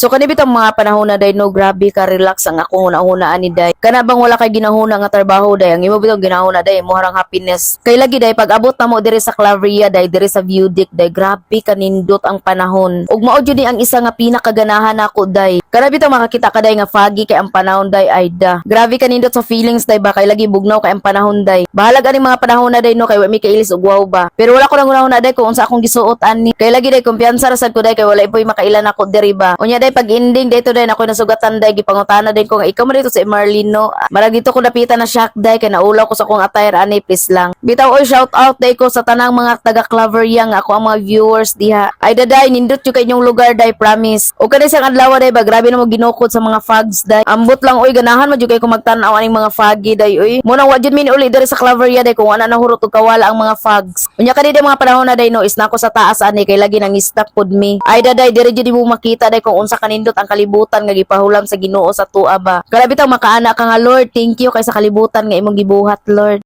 So kani bitong mga panahon na day no grabe ka relax ang akong una-una ani day. Kana bang wala kay ginahuna nga trabaho day ang imo bitong ginahuna day mo harang happiness. Kay lagi day pag abot na mo diri sa Claveria day diri sa view deck day grabe kanindot ang panahon. Ug mao jud ni ang isa nga pinakaganahan nako day. Kana bitong makakita ka day nga foggy kay ang panahon day ay da. Grabe kanindot sa feelings day ba kay lagi bugnaw kay ang panahon day. Bahalag ani mga panahon na day no kay wa mi kailis og wow ba. Pero wala ko nang una day kung unsa akong gisuot ani. Kay lagi day kumpiyansa ra sad ko day kay wala ipoy makailan ako diri ba. Unya day pag ending dito day nako nasugatan day gipangutana day ko nga ikaw man dito sa Marlino. Marag dito ko napitan na shock day kay naulaw ko sa akong attire ani please lang. Bitaw oy shout out day ko sa tanang mga taga Claveria nga ako ang mga viewers diha. Ay daday nindot yung kanyong lugar day promise. O kanay sang adlaw day ba grabe na mo ginukod sa mga fogs day. Ambot lang oy ganahan mo jud kay ko magtan-aw aning mga foggy day oy. Muna wa jud uli diri sa Claveria day kung ana na hurot og kawala ang mga fogs. Unya kani day mga panahon na day no is nako sa taas ani kay lagi nang stop pod me. Ay daday diri jud mo makita day kung unsa kanindot ang kalibutan nga gipahulam sa Ginoo sa tuwa ba. Grabe tang makaana ka nga Lord, thank you kay sa kalibutan nga imong gibuhat Lord.